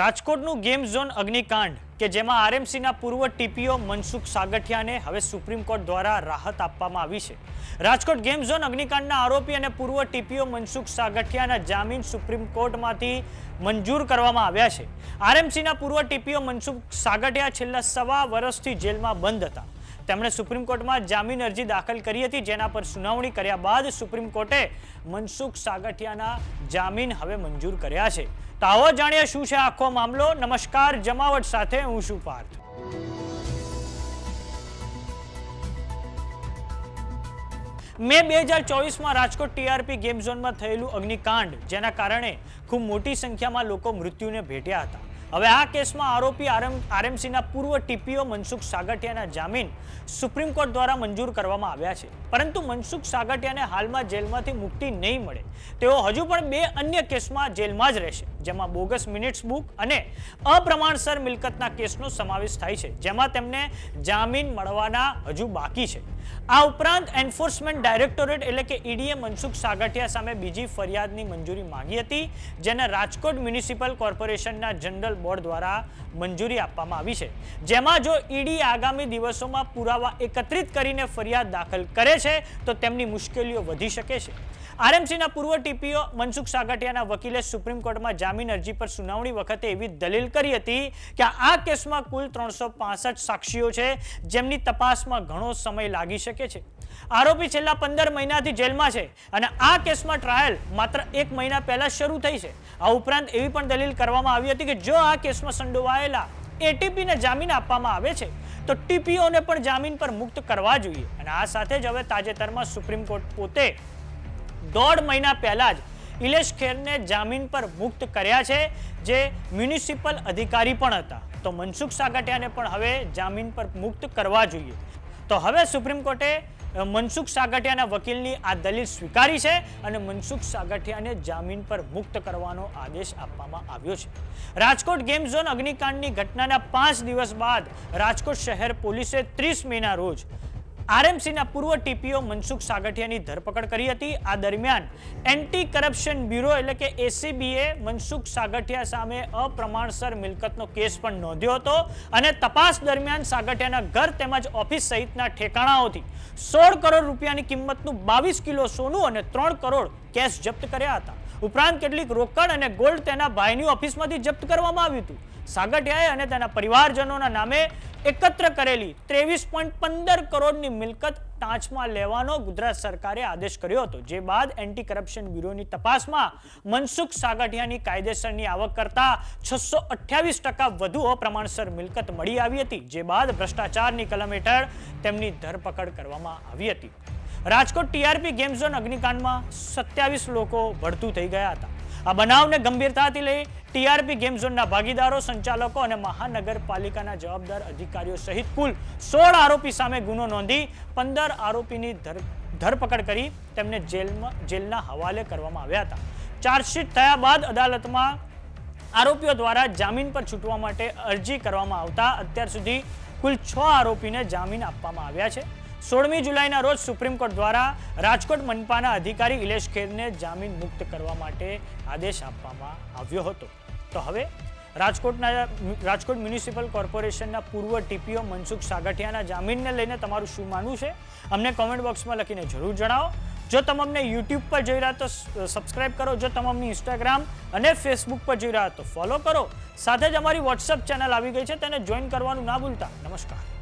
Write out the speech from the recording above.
રાજકોટનું game zone અગ્નિકાંડ, કે જેમાં આરએમસીના પૂર્વ ટીપીઓ મનસુખ સાગઠિયાને હવે સુપ્રીમ કોર્ટ દ્વારા રાહત આપવામાં આવી છે. રાજકોટ ગેમ ઝોન અગ્નિકાંડના આરોપી અને પૂર્વ ટીપીઓ મનસુખ સાગઠિયાના જામીન સુપ્રીમ કોર્ટમાંથી મંજૂર કરવામાં આવ્યા છે. આરએમસીના પૂર્વ ટીપીઓ મનસુખ સાગઠિયા છેલ્લા સવા વર્ષથી જેલમાં બંધ હતા. તેમણે સુપ્રીમ કોર્ટમાં જામીન અરજી દાખલ કરી હતી. જેના પર સુનાવણી કર્યા બાદ સુપ્રીમ કોર્ટે મનસુખ સાગઠિયાના જામીન હવે મંજૂર કર્યા છે. તો આવો જાણીએ શું છે આખો મામલો. નમસ્કાર, જમાવટ સાથે હું શું પાર્થ. મે બે હજાર ચોવીસમાં રાજકોટ ટીઆરપી ગેમ ઝોનમાં થયેલું અગ્નિકાંડ, જેના કારણે ખૂબ મોટી સંખ્યામાં લોકો મૃત્યુને ભેટ્યા હતા. હવે આ કેસમાં આરોપી આરએમસીના પૂર્વ ટીપીઓ મનસુખ સાગઠિયાના જામીન સુપ્રીમ કોર્ટ દ્વારા મંજૂર કરવામાં આવ્યા છે. પરંતુ મનસુખ સાગઠિયાને હાલમાં જેલમાંથી મુક્તિ નહીં મળે. તેઓ હજુ પણ બે અન્ય કેસમાં જેલમાં જ રહેશે. જેમાં બોગસ મિનિટ્સ બુક અને અપ્રમાણસર મિલકતના કેસનો સમાવેશ થાય છે, જેમાં તેમને જામીન મળવાના હજુ બાકી છે. આ ઉપરાંત એન્ફોર્સમેન્ટ ડાયરેક્ટોરેટ એટલે કે ઈડીએ મનસુખ સાગઠિયા સામે બીજી ફરિયાદની મંજૂરી માંગી હતી, જેને રાજકોટ મ્યુનિસિપલ કોર્પોરેશનના જનરલ બોર્ડ દ્વારા મંજૂરી આપવામાં આવી છે. જેમાં જો ઈડી આગામી દિવસોમાં પુરાવા એકત્રિત કરીને ફરિયાદ દાખલ કરે છે, તો તેમની મુશ્કેલીઓ વધી શકે છે. આરએમસીના પૂર્વ ટીપીઓ મનસુખ સાગઠિયાના વકીલે સુપ્રીમ કોર્ટમાં જામીન અરજી પર સુનાવણી વખતે એવી દલીલ કરી હતી કે આ કેસમાં કુલ ત્રણસો સાક્ષીઓ છે, જેમની તપાસમાં ઘણો સમય લાગી શકે છે. આરોપી છેલ્લા પંદર મહિનાથી જેલમાં છે અને આ કેસમાં ટ્રાયલ માત્ર એક મહિના પહેલા શરૂ થઈ છે. આ ઉપરાંત એવી પણ દલીલ કરવામાં આવી હતી કે જો આ કેસમાં સંડોવાયેલા એટીપીને જામીન આપવામાં આવે છે, તો ટીપીઓને પણ જામીન પર મુક્ત કરવા જોઈએ. અને આ સાથે જ હવે તાજેતરમાં સુપ્રીમ કોર્ટ પોતે દોઢ મહિના પહેલા જ ઇલેશ ખેરને જામીન પર મુક્ત કર્યા છે, જે મ્યુનિસિપલ અધિકારી પણ હતા. તો મનસુખ સાગઠિયાને પણ હવે જામીન પર મુક્ત કરવા જોઈએ. તો હવે સુપ્રીમ કોર્ટે મનસુખ સાગઠિયાના વકીલની આ દલીલ સ્વીકારી છે અને મનસુખ સાગઠિયાને જામીન પર મુક્ત કરવાનો આદેશ આપવામાં આવ્યો છે. રાજકોટ ગેમ ઝોન અગ્નિકાંડની ઘટનાના પાંચ દિવસ બાદ રાજકોટ શહેર પોલીસે ત્રીસ મેના રોજ આરએમસીના પૂર્વ ટીપીઓ મનસુખ સાગઠિયાની ધરપકડ કરી હતી. આ દરમિયાન એન્ટી કરપ્શન બ્યુરો એટલે કે એસીબીએ મનસુખ સાગઠિયા સામે અપ્રમાણસર મિલકતનો કેસ પણ નોંધ્યો હતો અને તપાસ દરમિયાન સાગઠિયાના ઘર તેમજ ઓફિસ સહિતના ઠેકાણાઓથી સોળ કરોડ રૂપિયાની કિંમતનું બાવીસ કિલો સોનું અને ત્રણ કરોડ કેશ જપ્ત કર્યા હતા. ઉપરાંત કેટલીક રોકડ અને ગોલ્ડ તેના ભાઈની ઓફિસમાંથી જપ્ત કરવામાં આવ્યું હતું. સાગઠિયાએ અને તેના પરિવારજનોના નામે એકત્ર કરેલી ત્રેવીસ પોઈન્ટ પંદર કરોડની મિલકત ટાંચમાં લેવાનો ગુજરાત સરકારે આદેશ કર્યો હતો. જે બાદ એન્ટી કરપ્શન બ્યુરોની તપાસમાં મનસુખ સાગઠિયાની કાયદેસરની આવક કરતા છસો અઠ્યાવીસ ટકા વધુ અપ્રમાણસર મિલકત મળી આવી હતી. જે બાદ ભ્રષ્ટાચારની કલમ હેઠળ તેમની ધરપકડ કરવામાં આવી હતી. રાજકોટ ટીઆરપી ગેમ ઝોન અગ્નિકાંડમાં સત્યાવીસ લોકો વળતું થઈ ગયા હતા. આ બનાવને ગંભીરતાથી લઈ ટીઆરપી ગેમ ઝોનના ભાગીદારો, સંચાલકો અને મહાનગરપાલિકાના જવાબદાર અધિકારીઓ સહિત કુલ સોળ આરોપી સામે ગુનો નોંધી પંદર આરોપીની ધર- ધરપકડ કરી તેમને જેલમાં, જેલના હવાલે કરવામાં આવ્યા હતા. ચાર્જશીટ થયા બાદ અદાલતમાં આરોપીઓ દ્વારા જામીન પર છૂટવા માટે અરજી કરવામાં આવતા અત્યાર સુધી કુલ છ આરોપીને જામીન આપવામાં આવ્યા છે. સોળમી જુલાઈના રોજ સુપ્રીમ કોર્ટ દ્વારા રાજકોટ મનપાના અધિકારી ઇલેશ ખેરને જામીન મુક્ત કરવા માટે આદેશ આપવામાં આવ્યો હતો. તો હવે રાજકોટના, રાજકોટ મ્યુનિસિપલ કોર્પોરેશનના પૂર્વ ટીપીઓ મનસુખ સાગઠિયાના જામીનને લઈને તમારું શું માનવું છે? અમને કોમેન્ટ બોક્સમાં લખીને જરૂર જણાવો. જો તમે અમને યુટ્યુબ પર જોઈ રહ્યા તો સબસ્ક્રાઇબ કરો. જો તમે અમને ઇન્સ્ટાગ્રામ અને ફેસબુક પર જોઈ રહ્યા તો ફોલો કરો. સાથે જ અમારી વોટ્સઅપ ચેનલ આવી ગઈ છે, તેને જોઈન કરવાનું ના ભૂલતા. નમસ્કાર.